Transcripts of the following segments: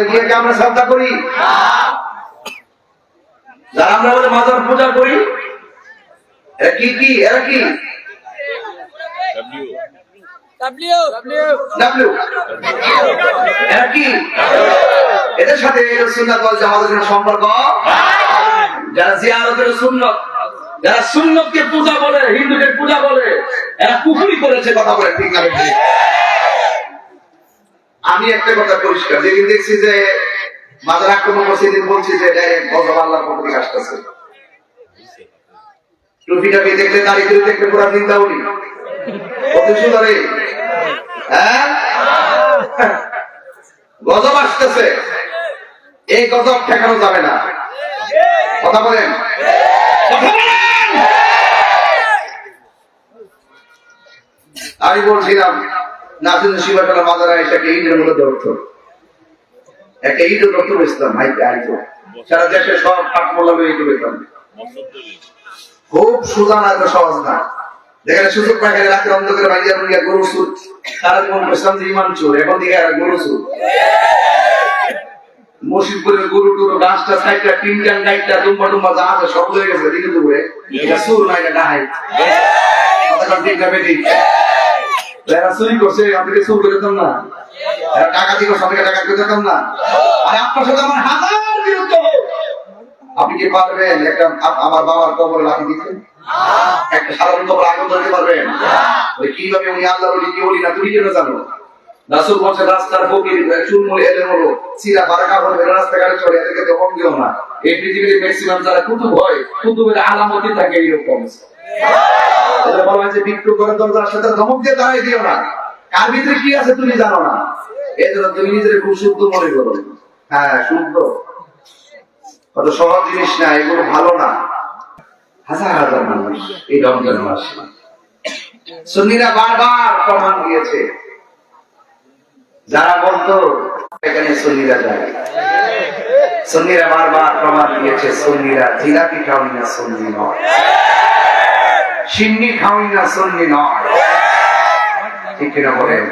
গিয়ে কি আমরা শ্রদ্ধা করি? যারা আমরা বলে মাজার পূজা করি এরা কি কি এরা কি? এদের সাথে সম্পর্ক? যারা জিয়ারতের সুন্নত যারা সুন্নতকে পূজা বলে হিন্দুকে পূজা বলে এরা কুফুরি করেছে কথা বলে ঠিক না? আমি একটা কথা পরিষ্কার যেদিন দেখছি যে মাজার আক্রমণ করছে সেদিন বলছি যে ডাইরেক্ট গজব আল্লাহর পক্ষ থেকে আসতেছে। টুপিটা পেয়ে দেখলে দাড়ি করে দেখলে পুরা উনি। কত সুন্দরে হ্যাঁ? গজব আসতেছে। এই গজব ঠেকানো যাবে না। কথা বলেন! আমি বলছিলাম নাসির শিবাকালা মাদারা এসে ইটের মধ্যে ধরতো একটা ইটও ধরতো ইসলাম, হাইতে আইতো। সারা দেশে সব পাট মোল্লা ইটও পেতাম খুব সুজান আর সহজ না। যেখানে সুযোগ গেলে রাতে অন্ধকারে বাইরে মুড়িয়া গরু সুর তারা যেমন ইসলাম যে ইমান চোর, এখন দিকে আর গরু সুর মসজিদপুরের গরু টুরু, গাছটা সাইডটা টিনটান গাইডটা দুম্বা দুম্বা যা আছে সব হয়ে গেছে দিকে দুপুরে এটা সুর না, এটা ডাহাই। না চুরি করছে আমাদেরকে চুর করে না। ডাকাতি করছে আমাদেরকে ডাকাতি করে না। আপনার সাথে আমার হাজার বিরুদ্ধ আপনি কি পারবেন? একটা আমার বাবার দিতে? একটা সাধারণ কবর আগুন ধরতে পারবেন? কীভাবে উনি আল্লাহ বলি কি বলি না, তুমি কেন জানো? রাসুল বলছে, রাস্তার ফকির চুলমুল এলে হলো। চিরা বারাকা রাস্তাঘাটে চলে, এদেরকে দিও না। এই পৃথিবীর ম্যাক্সিমাম যারা কুতুব হয়, কুতুবের আলামতি থাকে এইরকম। বলা হয়েছে বিক্রু করে দিয়ে হ্যাঁ সুন্নিরা বারবার প্রমাণ দিয়েছে। যারা বলতো, এখানে সুন্নিরা যায়। সুন্নিরা বারবার প্রমাণ দিয়েছে, সুন্নিরা জিলাপি খাওয়াই না, সুন্নি নয়। সিন্নি খাওয়াই না সুন্নি নয়। বলেন?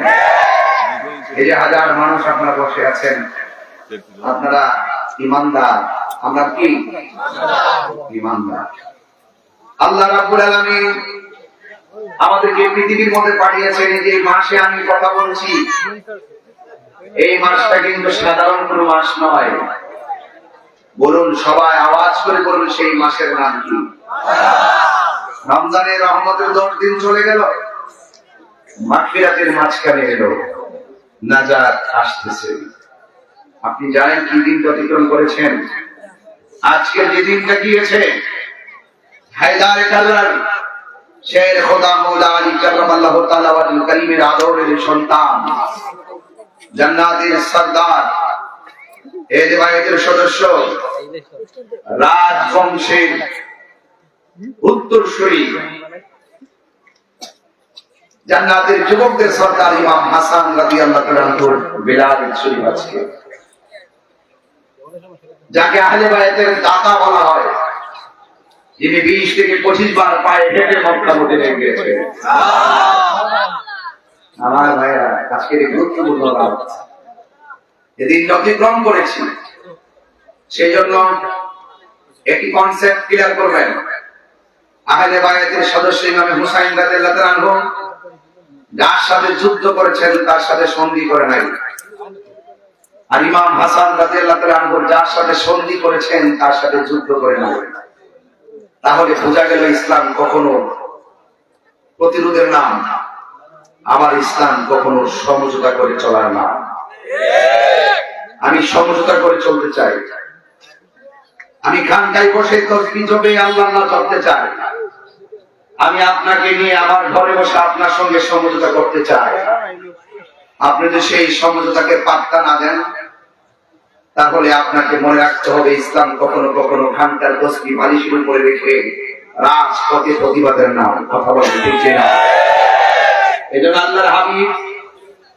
এই যে হাজার মানুষ আপনারা বসে আছেন, আপনারা ইমানদার, আমরা কি? ইমানদার। আল্লাহ রাব্বুল আলামিন আমাদেরকে পৃথিবীর মধ্যে পাঠিয়েছেন যে মাসে আমি কথা বলছি, এই মাসটা কিন্তু সাধারণ কোনো মাস নয়। বলুন, সবাই আওয়াজ করে বলুন সেই মাসের নাম কি? রমজানের রহমতের দশ দিন চলে গেল। মাগফিরাতের মাঝখানে এলো। নাজাত আসতেছে। আপনি জানেন কি দিন অতিক্রম করেছেন? আজকের যে দিনটা গিয়েছে, হায়দারে কালার। শের খোদা মৌলা আলী করিমের আদরের সন্তান, জান্নাতের সরদার দেবায়তের সদস্য, রাজবংশের উত্তরসূরি। জান্নাতের যুবকদের সরকার ইমাম হাসান আনহুর বিলাদের শরীফ আজকে। যাকে আহলে বায়াতের দাতা বলা হয় যিনি বিশ থেকে পঁচিশ বার পায়ে হেঁটে মক্কা আমার ভাইরা আজকের গুরুত্বপূর্ণ রাত। যেদিন অতিক্রম করেছি। সেই জন্য একটি কনসেপ্ট ক্লিয়ার করবেন। আহলে বায়াতের সদস্য ইমামে হুসাইন রাদিয়াল্লাহু তাআলা যার সাথে যুদ্ধ করেছেন, তার সাথে সন্ধি করে নাই। আর ইমাম হাসান রাদিয়াল্লাহু তাআলা যার সাথে সন্ধি করেছেন, তার সাথে যুদ্ধ করে নাই। তাহলে বোঝা গেল ইসলাম কখনো প্রতিরোধের নাম আমার ইসলাম কখনো সমঝোতা করে চলার নাম। আমি সমঝোতা করে চলতে চাই। আমি খানটাই বসে তসবি জবে আল্লাহ আল্লাহ চলতে চাই আমি আপনাকে নিয়ে আমার ঘরে বসে আপনার সঙ্গে সমঝোতা করতে চাই। আপনি যদি সেই সমঝোতাকে পাত্তা না দেন, তাহলে আপনাকে মনে রাখতে হবে ইসলাম কখনো কখনো খানটার তসবি বালিশের উপরে রেখে রাজপথে প্রতিবাদের নাম। কথা বলতে ঠিক না এই জন্য আল্লাহর হাবিব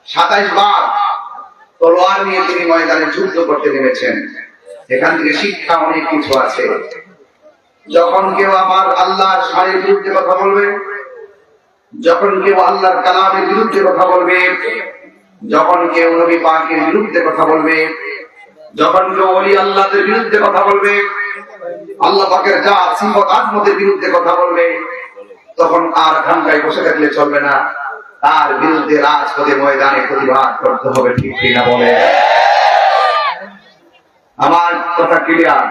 সাতাইশ বার তলোয়ার নিয়ে তিনি ময়দানে যুদ্ধ করতে নেমেছেন। এখান থেকে শিক্ষা অনেক কিছু আছে। যখন কেউ আমার আল্লাহর শাড়ির বিরুদ্ধে কথা বলবে, যখন কেউ আল্লাহর কালামের বিরুদ্ধে কথা বলবে, যখন কেউ নবী পাকের বিরুদ্ধে কথা বলবে, যখন কেউ ওলি আল্লাহদের বিরুদ্ধে কথা বলবে, আল্লাহ পাকের যা সিফত আজমতের বিরুদ্ধে কথা বলবে, তখন আর খানকায় বসে থাকলে চলবে না। তার বিরুদ্ধে রাজপথে ময়দানে প্রতিবাদ করতে হবে, ঠিক কিনা বলে আমার কথা ক্লিয়ার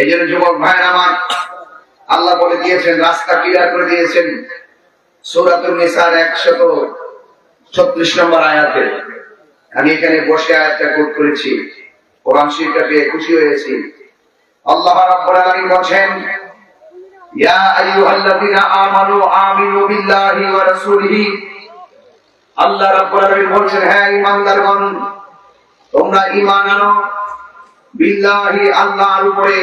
এই জন্য যুবক ভাইয়ের আমার, আল্লাহ বলে দিয়েছেন, রাস্তা ক্লিয়ার করে দিয়েছেন। একশত ছত্রিশ নম্বর আয়াতে। আমি এখানে বসে আয়াতটা কোট করেছি। কোরআন পেয়ে খুশি হয়েছি। আল্লাহ রাব্বুল আলামিন বলেন ইয়া আইয়ুহাল্লাযীনা আমানু আমিনু বিল্লাহি ওয়া রাসূলিহি। আল্লাহ রাব্বুল আলামিন বলছেন হ্যাঁ ঈমানদারগণ তোমরা ঈমান আনো। বিল্লাহি, আল্লাহর উপরে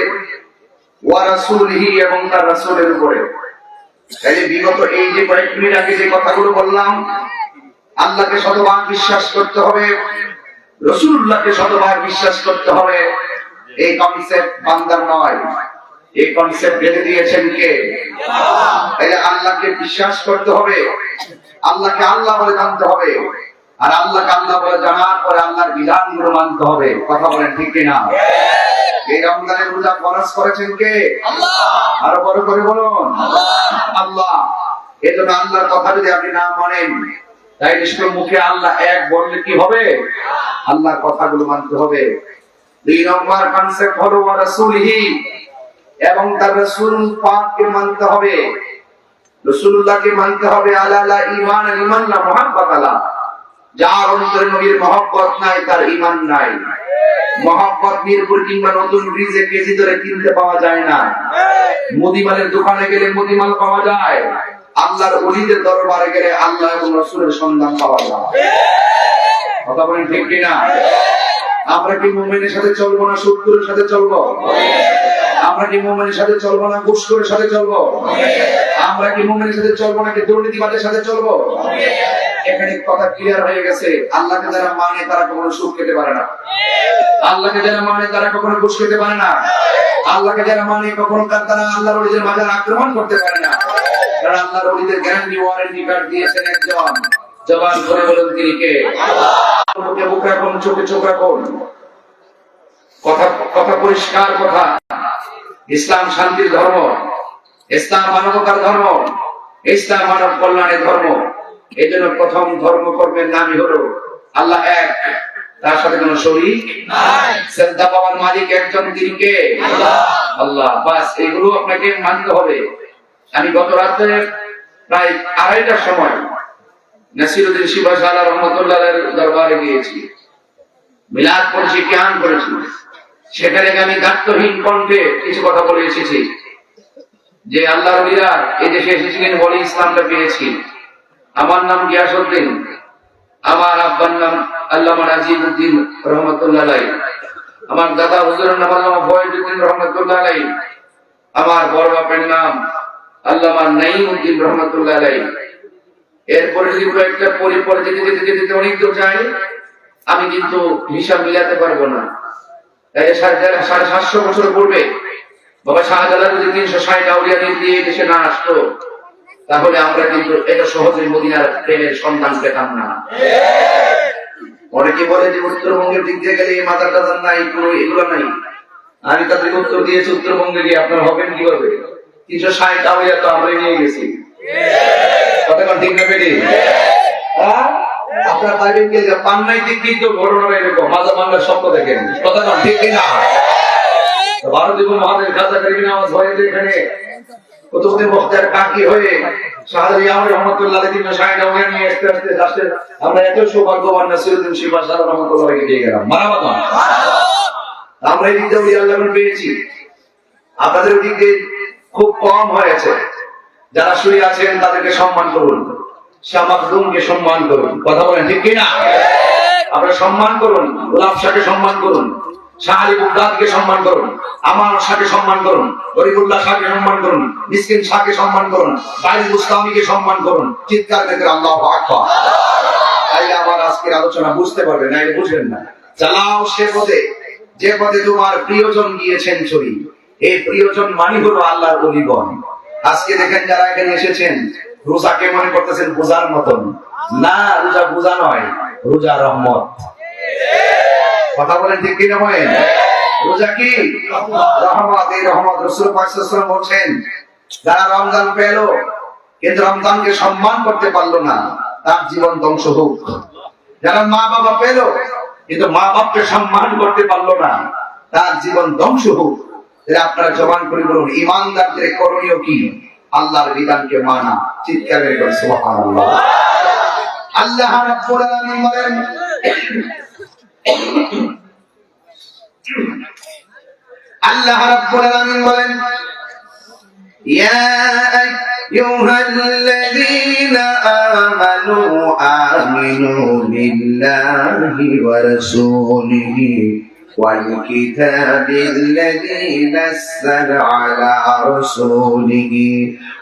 ওয়া রাসূলিহি এবং তার রাসূলের উপরে। তাহলে বিগত এই যে কয়েক মিনিট আগে যে কথাগুলো বললাম, আল্লাহকে শতভাগ বিশ্বাস করতে হবে রসুল্লাহকে শতভাগ বিশ্বাস করতে হবে। এই কনসেপ্ট বান্দার নয়। এই কনসেপ্ট বেঁধে দিয়েছেন কে? তাহলে আল্লাহকে বিশ্বাস করতে হবে, আল্লাহকে আল্লাহ বলে জানতে হবে। আর আল্লাহকে আল্লাহ বলে জানার পরে আল্লাহর বিধানগুলো মানতে হবে। কথা বলেন ঠিক কিনা? এই রমজানের রোজা ফরজ করেছেন কে? আরও বড় করে বলুন। আল্লাহ। এজন্য আল্লাহর কথা যদি আপনি না মানেন তাই নিশ্চয় মুখে আল্লাহ এক বললে কি হবে? আল্লাহর কথাগুলো মানতে হবে। দুই নম্বর কনসেপ্ট হলো রাসূলিহি এবং তার রাসূল পাককে মানতে হবে। রাসূলুল্লাহকে মানতে হবে আলা লা ঈমান ঈমান না মুহাব্বত আলা। যার অন্তরে নবীর মহব্বত নাই, তার ইমান নাই। মহব্বত মিরপুর কিংবা নতুন ব্রিজে কেজি ধরে কিনতে পাওয়া যায় না। মুদিমালের দোকানে গেলে মুদিমাল পাওয়া যায়। আল্লাহর অলিদের দরবারে গেলে আল্লাহ এবং রসুলের সন্ধান পাওয়া যায়। কথা বলেন ঠিক কিনা? আমরা কি মুমিনের সাথে চলবো না শত্রুর সাথে চলবো? আমরা কি মুমিনের সাথে চলবো না ঘুষখোরের সাথে চলবো? আমরা কি মুমিনের সাথে চলবো নাকি দুর্নীতিবাদের সাথে চলবো? এখানে কথা ক্লিয়ার হয়ে গেছে। আল্লাহকে যারা মানে তারা কখনো সুখ খেতে পারে না। আল্লাহকে যারা মানে তারা কখনো খেতে পারে না। আল্লাহকে যারা মানে কখনো তারা আল্লাহর মাঝে আক্রমণ করতে পারে না। কারণ আল্লাহর গ্যারান্টি, ওয়ারেন্টি কার্ড দিয়েছেন একজন। জবান তিনি কে? রাখুন, চোখে চোখ রাখুন। কথা কথা পরিষ্কার কথা। ইসলাম শান্তির ধর্ম। ইসলাম মানবতার ধর্ম। ইসলাম মানব কল্যাণের ধর্ম। এই জন্য প্রথম ধর্ম কর্মের নামই হলো আল্লাহ এক। তার সাথে কোন শরীক শ্রদ্ধা পাওয়ার মালিক একজন তিনি কে? আল্লাহ। বাস এগুলো আপনাকে মানতে হবে। আমি গত রাত্রে প্রায় আড়াইটার সময় নাসিরুদ্দিন শিবা সালা রহমতুল্লাহ দরবারে গিয়েছি। মিলাদ করেছি জ্ঞান করেছি। সেখানে আমি দায়িত্বহীন কণ্ঠে কিছু কথা বলে এসেছি। যে আল্লাহ এই দেশে এসেছিলেন বলে ইসলামটা পেয়েছি। আমার নাম গিয়াসুদ্দিন আমার আব্বার নাম আল্লামা নাজিবুদ্দিন রহমতুল্লাহ আমার দাদা হুজুরের নাম আল্লামা ফয়েজুদ্দিন রহমতুল্লাহ আমার বড় বাপের নাম আল্লামা নাইমুদ্দিন রহমতুল্লাহ এরপরে যদি কয়েকটা পরে পরে যেতে যেতে যেতে যেতে অনেক দূর যাই আমি কিন্তু হিসাব মিলাতে পারব না। সাড়ে সাতশো বছর পূর্বে বাবা শাহজালাল যদি তিনশো ষাট আউলিয়া দিয়ে দেশে না আসতো তাহলে আমরা কিন্তু এটা সহজে মদিনার প্রেমের সন্ধান পেতাম না। অনেকে বলে যে উত্তরবঙ্গের দিক দিয়ে গেলে এই মাথার টাজার নাই, কোনো এগুলো নাই। আমি তাদেরকে উত্তর দিয়েছি, উত্তরবঙ্গে গিয়ে আপনার হবেন কীভাবে তিনশো ষাট আউলিয়া তো আমরা নিয়ে গেছি। কতক্ষণ ঠিক না পেটি হ্যাঁ? আপনার পাইবেন কি পান্নাই দিক কিন্তু ঘটনা এরকম মাজা বাংলার স্বপ্ন দেখেন। কতক্ষণ ঠিক কিনা? ভারতীয় মহাদেব খাজা করিমিন আওয়াজ হয়ে যে এখানে। কুতুবুদ্দিন মুখতার কাকি হয়ে আমর রহমতুল্লাহ নিয়ে আস্তে আস্তে আস্তে আমরা এত সৌভাগ্যবান নাসিরুদ্দিন শিবা সাহ রহমতুল্লাহকে পেয়ে গেলাম। মারামাত আমরা এই আল্লাহ পেয়েছি। আপনাদের দিক খুব কম হয়েছে। যারা শুয়ে আছেন তাদেরকে সম্মান করুন। শ্যামাকদুমকে সম্মান করুন। কথা বলেন ঠিক কিনা? আপনারা সম্মান করুন। গোলাপ শাহকে সম্মান করুন। যে পথে তোমার প্রিয়জন গিয়েছেন ছবি এই প্রিয়জন মানি হলো আল্লাহর অলিগণ আজকে দেখেন যারা এখানে এসেছেন রোজাকে মনে করতেছেন বোঝার মতন? না, রোজা বোঝা নয়, রোজা রহমত। কথা বলেন ঠিক কিনা হয় রোজা কি? রহমত এই রহমত রসুল পাকিস্তান বলছেন যারা রমজান পেল কিন্তু রমজানকে সম্মান করতে পারল না তার জীবন ধ্বংস হোক। যারা মা বাবা পেল কিন্তু মা বাপকে সম্মান করতে পারল না তার জীবন ধ্বংস হোক। আপনারা জবান করে বলুন ইমানদারদের করণীয় কি? আল্লাহর বিধানকে মানা। চিৎকার করে সুবহানাল্লাহ। আল্লাহ রাব্বুল আলামিন বলেন আল্লাহ রাব্বুল আলামিন বলেন ইয়া আইয়ুহাল্লাযীনা আমানু আমিনু বিল্লাহি ওয়া রাসূলিহি। والكتاب الذي نزل على رسوله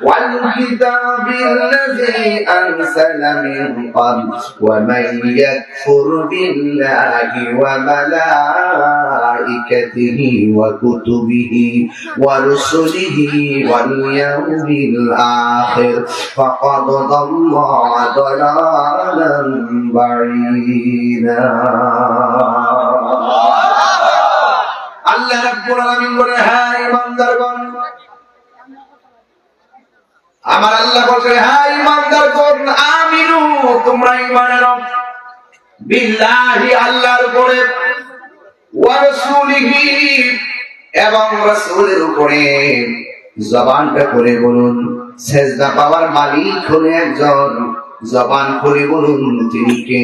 والكتاب الذي أنزل من قبل ومن يكفر بالله وملائكته وكتبه ورسله واليوم الآخر فقد ضل ضلالا بعيدا. আল্লাহ রাব্বুল আলামিন বলে হ্যাঁ ইমানদারগণ আমার আল্লাহ বলে হ্যাঁ ইমানদারগণ আমিনু, তোমরা ঈমান আনো। বিল্লাহি, আল্লাহর উপরে, ওয়া রাসূলিহি এবং রাসূলের উপরে। জবানটা করে বলুন, সেজদা পাওয়ার মালিক হলো একজন। জবান করে বলুন, তিনি কে?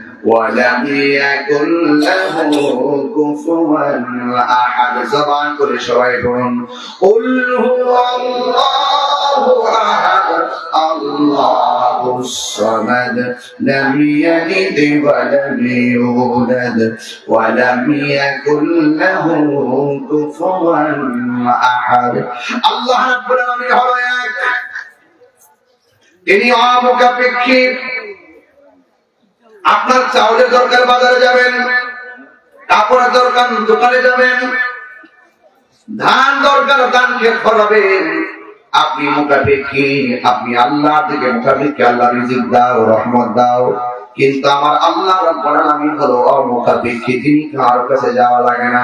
ولم يكن له كفوا أحد زبان كل شوية قل هو الله أحد الله الصمد لم يلد ولم يولد ولم يكن له كفوا أحد الله رب العالمين হলো এক তিনি অমুখাপেক্ষী আপনার চাউলের দরকার বাজারে যাবেন, কাপড়ের দরকার দোকানে যাবেন, ধান দরকার ধান খেত ফলাবেন। আপনি মুখাপেক্ষী আপনি আল্লাহ থেকে মুখাপেক্ষী আল্লাহ রিজিক দাও, রহমত দাও। কিন্তু আমার আল্লাহ রব্বুল আলামিন হলো অমুখাপেক্ষী তিনি কারও কাছে যাওয়া লাগে না।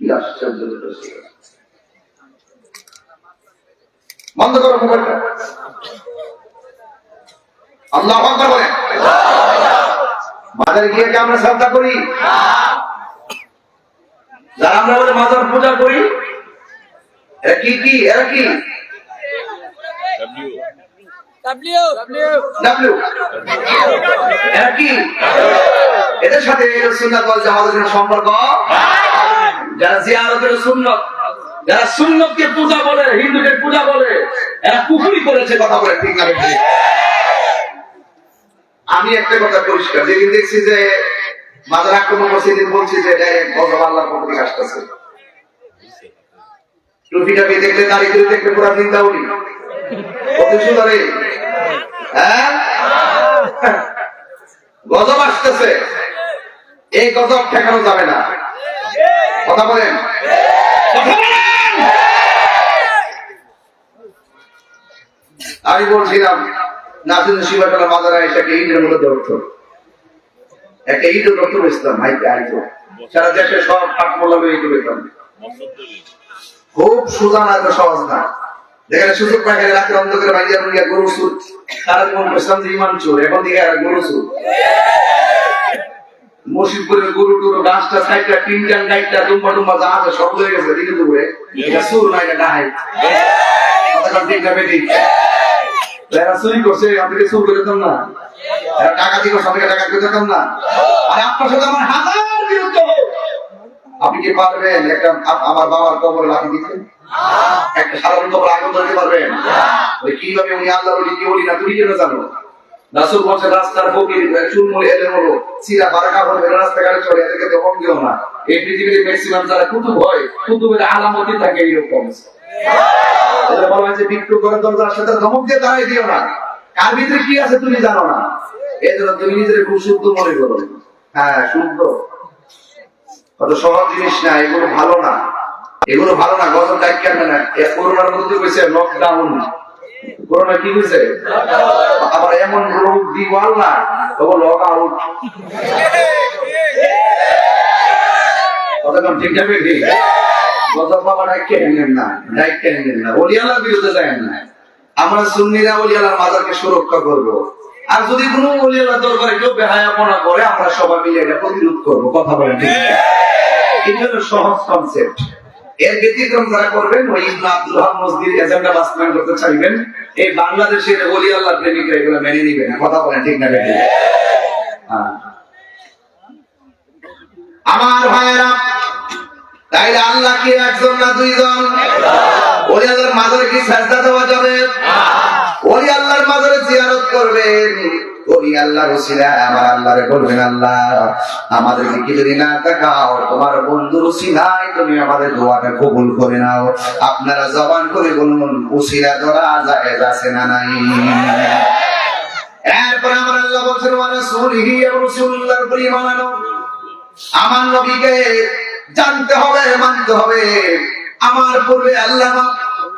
কি আশ্চর্য। বন্ধ করো মোবাইলটা আল্লাহ বলেন মাজারে গিয়ে কি আমরা শ্রদ্ধা করি যারা আমরা বলে মাজার পূজা করি এরা কি কি এরা কি W. W. ডাব্লিউ এরা কি এদের সাথে জামাতের সম্পর্ক যারা জিয়ারতের সুন্নত, যারা সুন্নতকে পূজা বলে, হিন্দুদের পূজা বলে, এরা কুফুরি করেছে কথা বলে, ঠিক না আমি একটা কথা পরিষ্কার, যেদিন দেখছি যে মাদার আক্রমণ সেদিন বলছি যে আসতেছে। দেখলে করে দেখলে পুরা চিন্তা উনি কত সুন্দর হ্যাঁ? গজব আসতেছে। এই গজব ঠেকানো যাবে না। কথা বলেন। আমি বলছিলাম নাসির শিবাকালা মাদারা এসে একটা ইটের মধ্যে ধরতো একটা ইটের ধরতো বেচতাম হাইতে আইতো সারা দেশে সব কাঠ মোল্লা ইটে বেচতাম খুব সুজান আর সহজ না। যেখানে সুযোগ গেলে রাতে অন্ধকারে ভাইয়া গরু সুদ। তারা যেমন যে ইমান চোর এখন দিকে গরু সুদ। মসজিদপুরে গরু টুরু গাছটা সাইডটা টিনটান গাইটা টুম্বা যা আছে সব হয়ে গেছে দিকে দুপুরে এটা সুর না এটা ডাহাই। ঠিক না বেটি। এরা চুরি করছে আপনাকে চুর করে দিতাম না। এরা টাকা দিয়ে টাকা দিতাম না। আর আপনার সাথে আমার হাজার বিরুদ্ধ আপনি কি পারবেন? একটা আমার বাবার কবর লাঠি দিতে? একটা সাধারণ কবর আগুন ধরতে পারবেন? কীভাবে উনি আল্লাহ বলি কি বলি না তুমি কেন জানো? রাস্তার ফকির চুলমুল হলো বলবে রাস্তাঘাটে চলে, এদেরকে না। এই ম্যাক্সিমাম যারা কুতুব হয়, কুতুবের থাকে এটা বলা হয়েছে বিক্রু করে দরজার সাথে ধমক দিয়ে দিও না। কার ভিতরে কি আছে তুমি জানো না? এই জন্য তুমি নিজের খুব শুদ্ধ মনে করো। হ্যাঁ শুদ্ধ। কত সহজ জিনিস না, এগুলো ভালো না। এগুলো ভালো না ডাক কেন না করোনার মধ্যে কইছে লকডাউন করোনা কি হয়েছে? আবার এমন রোগ দিব আউট কতক্ষণ ঠিক যাবে ঠিক গজব বাবা ডাক কেন না ডাক কেন না ওলিয়ালার বিরুদ্ধে যায় না। আমরা সুন্নিরা ওলিয়ালার মাজারকে সুরক্ষা করব। আর যদি কোনো ওলিয়ালার দরবারে কেউ বেহায়াপনা করে, আমরা সবাই মিলে এটা প্রতিরোধ করব। কথা বলেন ঠিক এটা হলো সহজ কনসেপ্ট এর ব্যতিক্রম যারা করবেন, ওই ইবনে মসজিদ এজেন্ডা বাস্তবায়ন করতে চাইবেন। এই বাংলাদেশের ওলি আল্লাহ প্রেমিকরা এগুলো মেনে নিবে না। কথা বলেন ঠিক না? হ্যাঁ। আমার ভাইয়েরা, তাইলে আল্লাহ কি একজন না দুইজন? ওলি আল্লাহর মাজারে কি সাজদা দেওয়া যাবে ওলি আল্লাহর মাজারে জিয়ারত করবেন ওলি আল্লাহর উসিলা আমার আল্লাহরে বলবেন, আল্লাহ আমাদেরকে কি যদি না দেখাও তোমার বন্ধুর উসিলাই তুমি আমাদের দোয়াটা কবুল করে নাও। আপনারা জবান করে বলুন উসিলা ধরা যায় আছে না নাই? এরপর আমার আল্লাহ বলছেন রাসূলিহি রাসূলুল্লাহর আমার নবীকে জানতে হবে, মানতে হবে। আমার পূর্বে আল্লাহ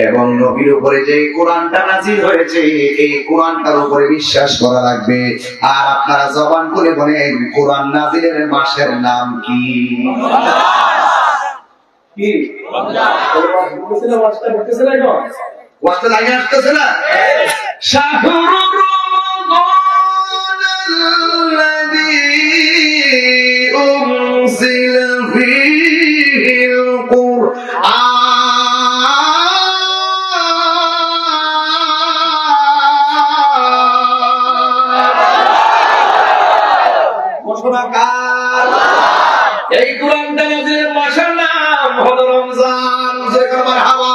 এবং নবীর উপরে যে কোরআনটা নাজিল হয়েছে এই কোরআনটার উপরে বিশ্বাস করা লাগবে। আর আপনারা জবান করে বলেন কোরআন নাজিলের মাসের নাম কি? কি? ওয়াজটা লাগে আসতেছে না? এই কোরআনটা নাজিলের মাসের নাম হলো রমজান, যে কামার হাওয়া।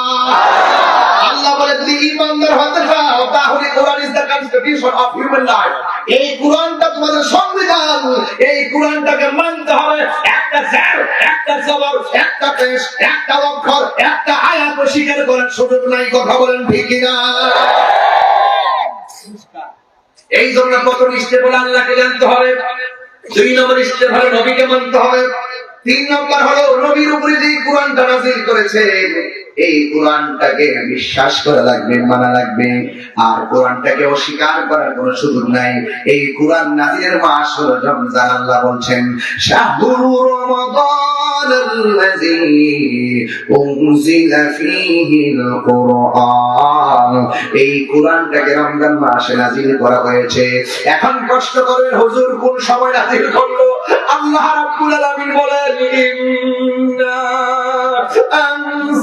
আল্লাহ বলে, যদি ইমানদার হতে চাও, তাহলে Quran is the constitution of human life এই কোরআনটা তোমাদের সংবিধান। এই কোরআনটাকে মানতে হবে। একটা স্যার একটা জবর, একটা পেশ, একটা অক্ষর, একটা আয়াত স্বীকার করার সুযোগ নাই। কথা বলেন ঠিক না এই জন্য প্রথম স্টেপ হলো আল্লাহকে জানতে হবে। দুই নম্বর স্টেপ হলো নবীকে মানতে হবে। তিন নম্বর হলো নবীর উপরে যে কোরআনটা নাজিল করেছে এই কোরআনটাকে বিশ্বাস করা লাগবে মানা লাগবে আর কোরআনটাকে অস্বীকার করার কোনো সুযোগ নাই এই কোরআন নাজিলের মাস হলো রমজান আল্লাহ বলছেন শাহরু রমাদান الذي أنزل فيه القرآن এই কোরআনটাকে রমজান মাসে নাজিল করা হয়েছে এখন কষ্ট করবেন হুজুর কোন সময় নাজিল করলো আল্লাহ রাব্বুল আলামিন বলেন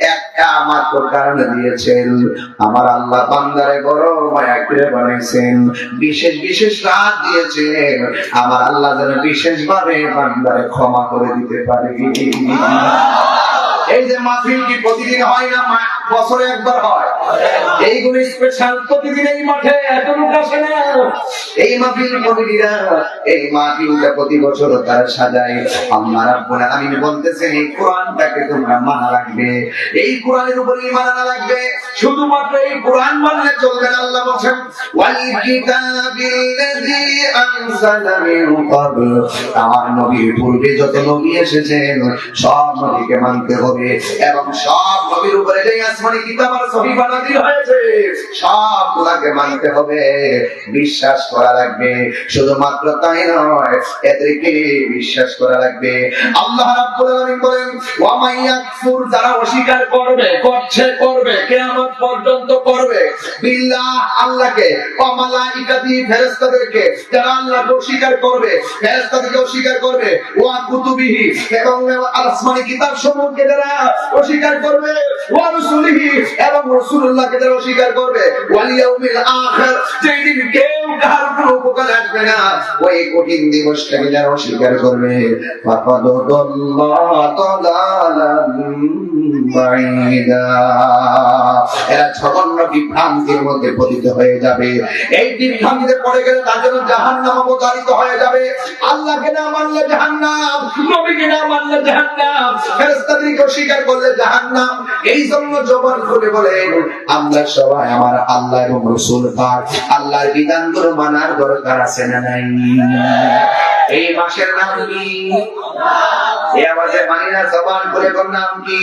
একটা মাত্র কারণে দিয়েছেন। আমার আল্লাহ বান্দারে বড় মায়া করে বানাইছেন। বিশেষ বিশেষ রাত দিয়েছেন। আমার আল্লাহ যেন বিশেষ ভাবে বান্দারে ক্ষমা করে দিতে পারে। এই যে কি প্রতিদিন হয় না বছরে একবার হয়? এইগুলো স্পেশাল প্রতিদিন এই মাঠে এত লোক আসে না। এই এই প্রতি বছর তারা সাজায়। এই কোরআনটাকে তোমরা মানা রাখবে এই কোরআনের রাখবে শুধুমাত্র এই কোরআন মানলে চলবে না, আল্লাহ বলেন, ওয়াল কিতাবিল্লাযী মিন আমার নবীর পূর্বে যত নবী এসেছেন, সব নবীকে মানতে হবে। বিশ্বাস করা লাগবে। শুধুমাত্র তাই নয়, এদেরকে বিশ্বাস করা লাগবে। আল্লাহ বলেন যারা অস্বীকার করবে, করছে, করবে, কিয়ামত পর্যন্ত করবে। আল্লাহকে অস্বীকার করবে অস্বীকার করবে। ওয়া কুতুবিহি, এবং আসমানি কিতাব সমূহকে যারা অস্বীকার করবে এবং রাসূলুল্লাহকে যারা অস্বীকার করবে। আখির দিন কেউ কোনো উপকার আসবে না, ওই কঠিন দিবসটাকে যারা অস্বীকার করবে। ফাকাদ দাল্লা দালালাম বাঈদা। এরা বিভ্রান্তির মধ্যে পতিত হয়ে যাবে। এই বিভ্রান্তিতে পড়ে গেলে তার জন্য জাহান্নাম অবতারিত হয়ে যাবে। আল্লাহকে না মানলে জাহান্নাম, নবীকে না মানলে জাহান্নাম, ফেরেশতাদেরকে অস্বীকার করলে জাহান নাম এই জন্য জবান খুলে বলেন আমরা সবাই আমার আল্লাহ এবং রসুল পাক। আল্লাহর বিধানগুলো মানার দরকার আছে না নাই? এই মাসের নাম কি? এ আমাদের মানি না জবান খুলে নাম কি?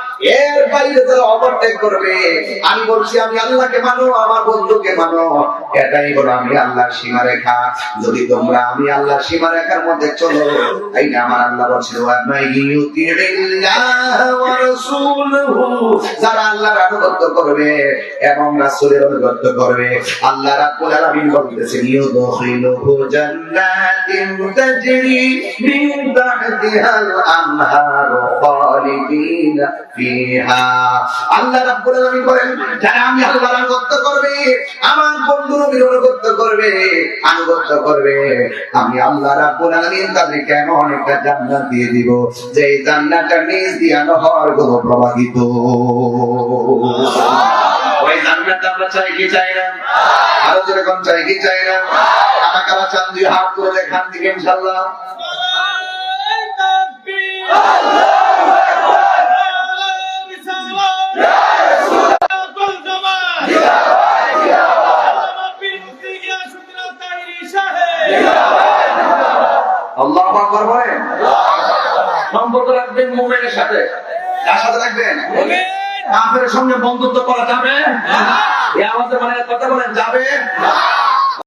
এর বাইরে করবে, আমি বলছি, আমি আল্লাহকে মানো, আমার বন্ধুকে মানো। এটাই আমি আল্লাহর সীমা রেখা যদি তোমরা আমি আল্লাহর সীমা রেখার মধ্যে চলো না? আমার আল্লাহ বলছিল যারা আল্লাহর আনুগত্য করবে এবং রাসূলের আনুগত্য করবে, আল্লাহ রাব্বুল আলামিন ইউদখিলুহু জান্নাতিন তাজরি মিন আনহার খালিদিনা ফিহা। আল্লাহ রাব্বুল আলামিন বলেন যারা আমি আল্লাহর আনুগত্য করবে আমার বন্ধু নবীর আনুগত্য করবে আনুগত্য করবে। আমি আল্লাহ রাব্বুল আলামিন তাদেরকে এমন একটা জান্নাত দিয়ে দিব যে জান্নাতটা নিজ দিয়ে নহরগুলো প্রবাহিত। ওই জান্নাত আমরা চাই কি চাই না? আরও যেরকম চাই কি চাই না? কারা কারা চান দুই হাত তুলে দেখান দিকে আল্লাহ সম্পর্ক রাখবেন মোমেনের সাথে। কার সাথে রাখবেন? কাফের সঙ্গে বন্ধুত্ব করা যাবে? এ আমাদের মানে কথা বলেন যাবে?